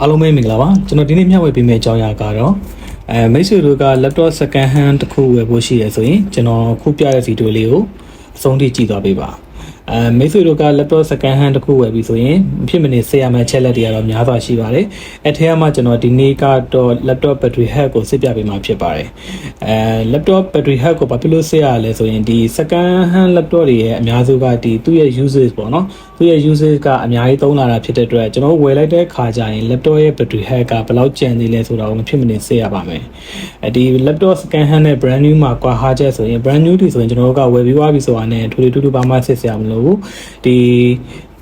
အားလုံးပဲမင်္ဂလာပါကျွန်တော်ဒီနေ့မျှဝေပေးမယ့်အကြောင်းအရာကတော့အဲမိတ်ဆွေတို့က laptop second hand တစ်ခုဝယ်ဖို့ရှိရဆိုရင်ကျွန်တော်ခုပြတဲ့ဗီဒီယိုလေးကိုအဆုံးထိကြည့်သွားပေးပါ အဲမိတ်ဆွေတို့က laptop second hand တစ်ခုဝယ်ပြီဆိုရင်မဖြစ်မနေဆက်ရမယ့်ချက်လက်တွေကတော့များစွာရှိပါတယ်အဲထဲမှာကျွန်တော်ဒီနေ့ကတော့ laptop battery health ကိုစစ်ပြပေးမှာဖြစ်ပါတယ်အဲ laptop battery health ကိုဘာဖြစ်လို့ဆက်ရလဲဆိုရင်ဒီ second hand laptop တွေရဲ့အများစုကဒီသူ့ရဲ့ usage ပေါ့နော်သူ့ရဲ့ usage ကအများကြီးသုံးလာတာဖြစ်တဲ့အတွက်ကျွန်တော်ဝယ်လိုက်တဲ့ခါကျရင် laptop ရဲ့ battery health ကဘယ်လောက်ကျန်သေးလဲဆိုတာကိုမဖြစ်မနေဆက်ရပါမယ်အဲဒီ laptop second hand နဲ့ brand new မှာကွာဟာချက်ဆိုရင် brand new တွေဆိုရင်ကျွန်တော်တို့ကဝယ်ပြီးွားပြီဆိုတာနဲ့ထူထူထူထူဘာမှဆက်စရာမလိုဘူးဒီ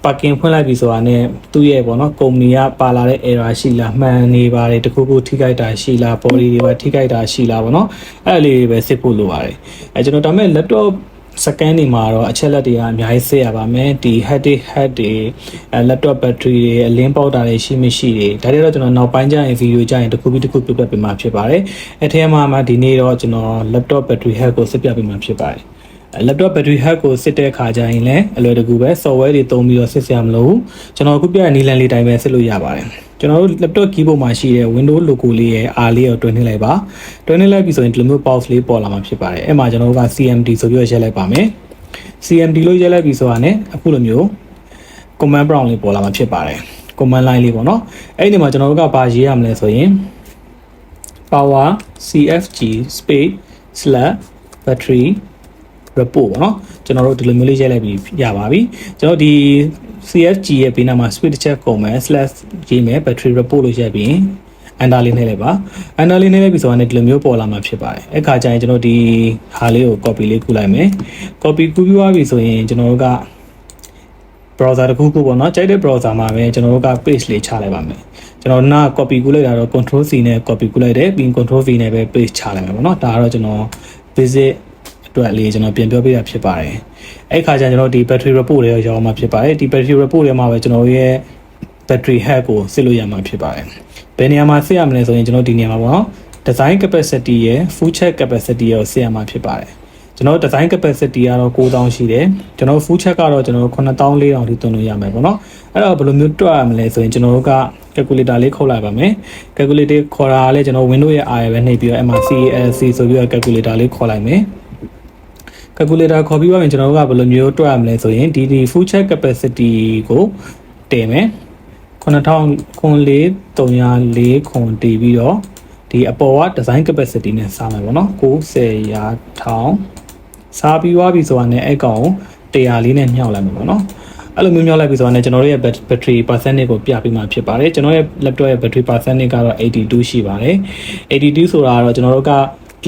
ပါကင်ဖွင့်လိုက်ပြီဆိုတာနဲ့သူ့ရဲ့ပေါ့နော်ကုမ္ပဏီကပါလာတဲ့ error ရှိလားမှန်နေပါတယ်တခုခုထိခိုက်တာရှိလား body တွေပါထိခိုက်တာရှိလားပေါ့နော်အဲ့လေးတွေပဲစစ်ဖို့လိုပါတယ်အဲကျွန်တော်ဒါပေမဲ့ laptop စကန်နေမှာတော့အချက်လက်တွေကအများကြီးစစ်ရပါမယ်ဒီ head တွေ head တွေအဲ laptop battery တွေအလင်းပေါက်တာတွေရှိမရှိတွေဒါတွေတော့ကျွန်တော်နောက်ပိုင်းကျရင်ဗီဒီယိုကျရင်တစ်ခုပြီးတစ်ခုပြပြပေးမှာဖြစ်ပါတယ်အဲထဲမှာမှဒီနေ့တော့ကျွန်တော် laptop battery health ကိုစစ်ပြပေးမှာဖြစ်ပါတယ် laptop battery health ကိုစစ်တဲ့အခါကျရင်လည်းအလွယ်တကူပဲ software တွေသုံးပြီးတော့စစ်စရာမလိုဘူးကျွန်တော်အခုပြတဲ့နည်းလမ်းလေးတိုင်းပဲစစ်လို့ရပါတယ်ကျွန်တော်တို့ laptop keyboard မှာရှိတဲ့ window logo လေးရဲ့ R လေးကိုတွင်းနှိပ်လိုက်ပါတွင်းနှိပ်လိုက်ပြီဆိုရင်ဒီလိုမျိုး pause လေးပေါ်လာမှာဖြစ်ပါတယ်အဲ့မှာကျွန်တော်တို့က CMD ဆိုပြီးတော့ရက်လိုက်ပါမယ် CMD လို့ရက်လိုက်ပြီဆိုတာနဲ့အခုလိုမျိုး command prompt လေးပေါ်လာမှာဖြစ်ပါတယ် command line လေးပေါ့နော်အဲ့ဒီမှာကျွန်တော်တို့ကဘာရေးရမလဲဆိုရင် power cfg space slash battery report ပေါ့နော်ကျွန်တော်တို့ဒီလိုမျိုးလေးရိုက်လိုက်ပြီးရပါပြီကျွန်တော်ဒီ CFG ရဲ့ဘေးနားမှာ speed check ကုန်မယ် slash ရေးမယ် battery report လို့ရိုက်ပြီး enter လေးနှိပ်လိုက်ပါ enter လေးနှိပ်လိုက်ပြီဆိုတော့ဒီလိုမျိုးပေါ်လာမှာဖြစ်ပါတယ်အဲ့ခါကျရင်ကျွန်တော်ဒီဟာလေးကို copy လေးကူးလိုက်မယ် copy ကူးပြီးသွားပြီဆိုရင်ကျွန်တော်တို့က browser တစ်ခုခုပေါ့နော်ကြိုက်တဲ့ browser မှာပဲကျွန်တော်တို့က page လေးချလိုက်ပါမယ်ကျွန်တော်နာ copy ကူးလိုက်တာတော့ control C နဲ့ copy ကူးလိုက်တယ်ပြီးရင် control V နဲ့ပဲ page ချလိုက်မယ်ပေါ့နော်ဒါကတော့ကျွန်တော် visit အတွက်လေးကျွန်တော်ပြန်ပြောပြတာဖြစ်ပါတယ်အဲ့ခါကျရင်ကျွန်တော်ဒီ battery report တွေရောက်မှာဖြစ်ပါတယ်ဒီ battery report တွေမှာပဲကျွန်တော်ရဲ့ battery health ကိုစစ်လို့ရမှာဖြစ်ပါတယ်ဘယ်နေရာမှာစစ်ရမလဲဆိုရင်ကျွန်တော်ဒီနေရာမှာပေါ့နော် design capacity ရယ် full check capacity ရယ်ကိုစစ်ရမှာဖြစ်ပါတယ်ကျွန်တော် design capacity ကတော့9000ရှိတယ်ကျွန်တော် full check ကတော့ကျွန်တော်9400ထိသွင်းလို့ရမယ်ပေါ့နော်အဲ့တော့ဘယ်လိုမျိုးတွက်ရမလဲဆိုရင်ကျွန်တော်တို့က calculator လေးခေါက်လိုက်ပါမယ် calculator ခေါ်တာလည်းကျွန်တော် window ရဲ့ R ပဲနှိပ်ပြီးတော့အဲ့မှာ CALC ဆိုပြီးတော့ calculator လေးခေါ်လိုက်မယ် calculator ခေါ်ပြီးပါရင်ကျွန်တော်တို့ကဘယ်လိုမျိုးတွက်ရမလဲဆိုရင်ဒီဒီ full check capacity ကိုတင်မယ်9000ခွန်လေး304ခွန်တည်ပြီးတော့ဒီအပေါ်က design capacity နဲ့စားမယ်ပေါ့နော်90ရာထောင်စားပြီးသွားပြီဆိုတာနဲ့အဲ့ကောင်100လေးနဲ့မြှောက်လိုက်မယ်ပေါ့နော်အဲ့လိုမျိုးမြောက်လိုက်ပြီဆိုတော့ကျွန်တော်တို့ရဲ့ battery percentage ကိုပြပေးမှာဖြစ်ပါတယ်ကျွန်တော်ရဲ့ laptop ရဲ့ battery percentage ကတော့82ရှိပါတယ်82ဆိုတာကတော့ကျွန်တော်တို့က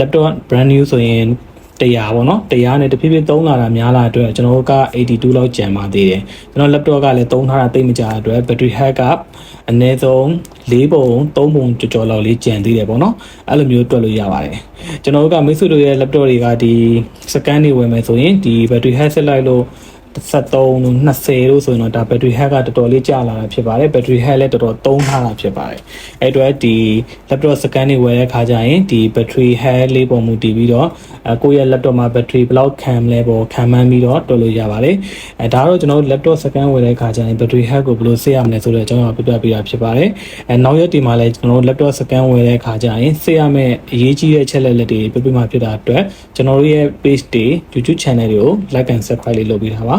laptop brand new ဆိုရင် 100ပေါ့နော်100နဲ့တဖြည်းဖြည်းသုံးလာတာများလာအတွက်ကျွန်တော်တို့က82လောက်ကျန်ပါသေးတယ်ကျွန်တော် laptop ကလည်းသုံးထားတာတိတ်မကြတဲ့အတွက် battery health ကအနည်းဆုံး၄ပုံ၃ပုံကြော်ကြော်လောက်လေးကျန်သေးတယ်ပေါ့နော်အဲ့လိုမျိုးတွက်လို့ရပါတယ်ကျွန်တော်တို့ကမိတ်ဆွေတို့ရဲ့ laptop တွေကဒီ scan တွေဝယ်မယ်ဆိုရင်ဒီ battery health ဆက်လိုက်လို့ 73လို့20လို့ဆိုရင်တော့ဒါ battery health ကတော်တော်လေးကျလာတာဖြစ်ပါတယ် battery health လည်းတော်တော်သုံးထားတာဖြစ်ပါတယ်အဲ့အတွက်ဒီ laptop scan တွေဝယ်တဲ့ခါကျရင်ဒီ battery health လေးပုံမူတည်ပြီးတော့အဲကိုယ့်ရဲ့ laptop မှာ battery ဘယ်လောက်ခံမလဲပေါ့ခံမှန်းပြီးတော့တော်လို့ရပါတယ်အဲဒါတော့ကျွန်တော်တို့ laptop scan ဝယ်တဲ့ခါကျရင် battery health ကိုဘယ်လိုစစ်ရမလဲဆိုတော့ကျွန်တော်ပြပြပေးတာဖြစ်ပါတယ်အဲနောက်ရက်ဒီမှာလည်းကျွန်တော်တို့ laptop scan ဝယ်တဲ့ခါကျရင်စစ်ရမယ့်အရေးကြီးတဲ့အချက်လက်လက်တွေပြပြမှာဖြစ်တာအတွက်ကျွန်တော်တို့ရဲ့ page တွေ YouTube channel တွေကို like and subscribe လေးလုပ်ပေးထားပါ